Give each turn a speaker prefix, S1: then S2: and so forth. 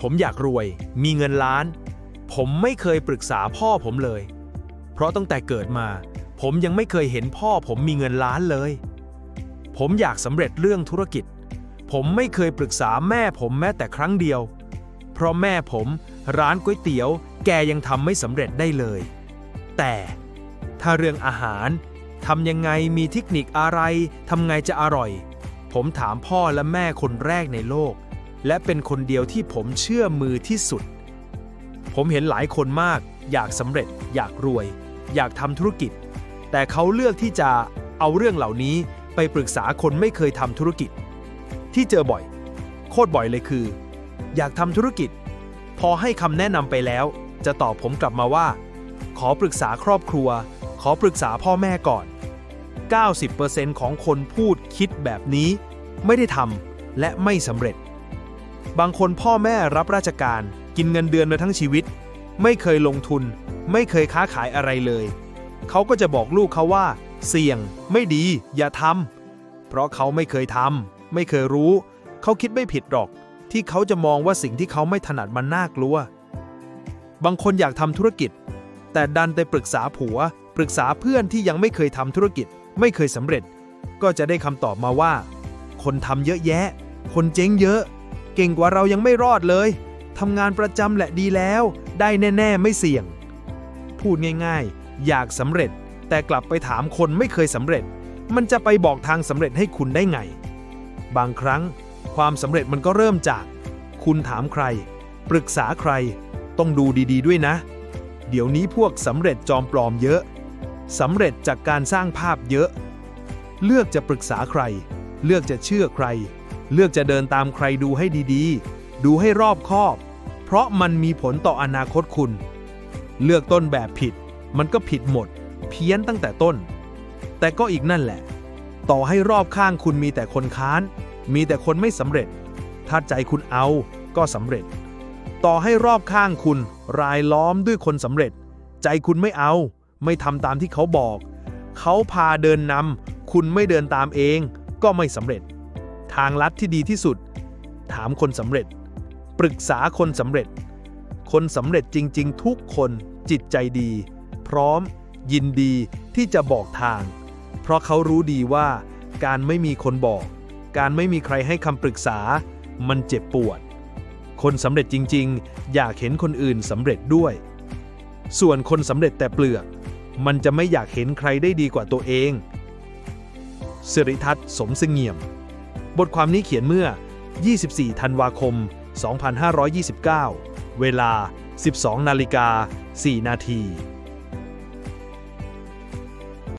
S1: ผมอยากรวย มีเงินล้าน ผมไม่เคยปรึกษาพ่อผมเลย เพราะตั้งแต่เกิดมา ผมยังไม่เคยเห็นพ่อผมมีเงินล้านเลย ผมอยากสำเร็จเรื่องธุรกิจ ผมไม่เคยปรึกษาแม่ผมแม้แต่ครั้งเดียว เพราะแม่ผมร้านก๋วยเตี๋ยว แกยังทำไม่สำเร็จได้เลย แต่ถ้าเรื่องอาหารทำยังไงมีเทคนิคอะไรทำไงจะอร่อย ผมถามพ่อและแม่คนแรกในโลก และเป็นคนเดียวที่ผมเชื่อมือที่สุด ผมเห็นหลายคนมาก อยากสำเร็จ อยากรวย อยากทำธุรกิจ แต่เขาเลือกที่จะเอาเรื่องเหล่านี้ไปปรึกษาคนไม่เคยทำธุรกิจ ที่เจอบ่อย โคตรบ่อยเลยคือ อยากทำธุรกิจ พอให้คำแนะนำไปแล้ว จะตอบผมกลับมาว่า ขอปรึกษาครอบครัว ขอปรึกษาพ่อแม่ก่อน 90%ของคนพูดคิดแบบนี้ ไม่ได้ทำและไม่สำเร็จ บางคนพ่อแม่รับราชการ กินเงินเดือนมาทั้งชีวิต ไม่เคยลงทุน ไม่เคยค้าขายอะไรเลย เขาก็จะบอกลูกเขาว่า เสี่ยง ไม่ดี อย่าทำเพราะเขาไม่เคยทำไม่เคยรู้ เขาคิดไม่ผิดหรอก ที่เขาจะมองว่าสิ่งที่เขาไม่ถนัดมันน่ากลัว บางคนอยากทำธุรกิจ แต่ดันไปปรึกษาผัว ปรึกษาเพื่อนที่ยังไม่เคยทำธุรกิจ ไม่เคยสำเร็จ ก็จะได้คำตอบมาว่า คนทำเยอะแยะ คนเจ๊งเยอะ เก่งกว่าเรายังไม่รอดเลยทำงานประจำแหละดีแล้ว ได้แน่ ๆ ไม่เสี่ยง พูดง่ายๆ อยากสำเร็จ แต่กลับไปถามคนไม่เคยสำเร็จ มันจะไปบอกทางสำเร็จให้คุณได้ไง บางครั้ง ความสำเร็จมันก็เริ่มจาก คุณถามใคร ปรึกษาใคร ต้องดูดี ๆ ด้วยนะ เดี๋ยวนี้พวกสำเร็จจอมปลอมเยอะสำเร็จจากการสร้างภาพเยอะ เลือกจะปรึกษาใคร เลือกจะเชื่อใคร เลือกจะเดินตามใครดูให้ดีๆ ดูให้รอบคอบ เพราะมันมีผลต่ออนาคตคุณ เลือกต้นแบบผิด มันก็ผิดหมด เพี้ยนตั้งแต่ต้น แต่ก็อีกนั่นแหละ ต่อให้รอบข้างคุณมีแต่คนค้าน มีแต่คนไม่สำเร็จ ถ้าใจคุณเอาก็สำเร็จ ต่อให้รอบข้างคุณรายล้อมด้วยคนสำเร็จ ใจคุณไม่เอา ไม่ทำตามที่เขาบอก เขาพาเดินนำคุณไม่เดินตามเอง ก็ไม่สำเร็จ ทางลัดที่ดีที่สุด ถามคนสำเร็จ ปรึกษาคนสำเร็จ คนสำเร็จจริง ๆ ทุกคนจิตใจดี พร้อม ยินดีที่จะบอกทาง เพราะเขารู้ดีว่าการไม่มีคนบอก การไม่มีใครให้คำปรึกษา มันเจ็บปวด คนสำเร็จจริง ๆ อยากเห็นคนอื่นสำเร็จด้วย ส่วนคนสำเร็จแต่เปลือก มันจะไม่อยากเห็นใครได้ดีกว่าตัวเองสิริทัศน์สมเสงี่ยม บทความนี้เขียนเมื่อ 24 ธันวาคม 2529 เวลา 12 นาฬิกา 4 นาที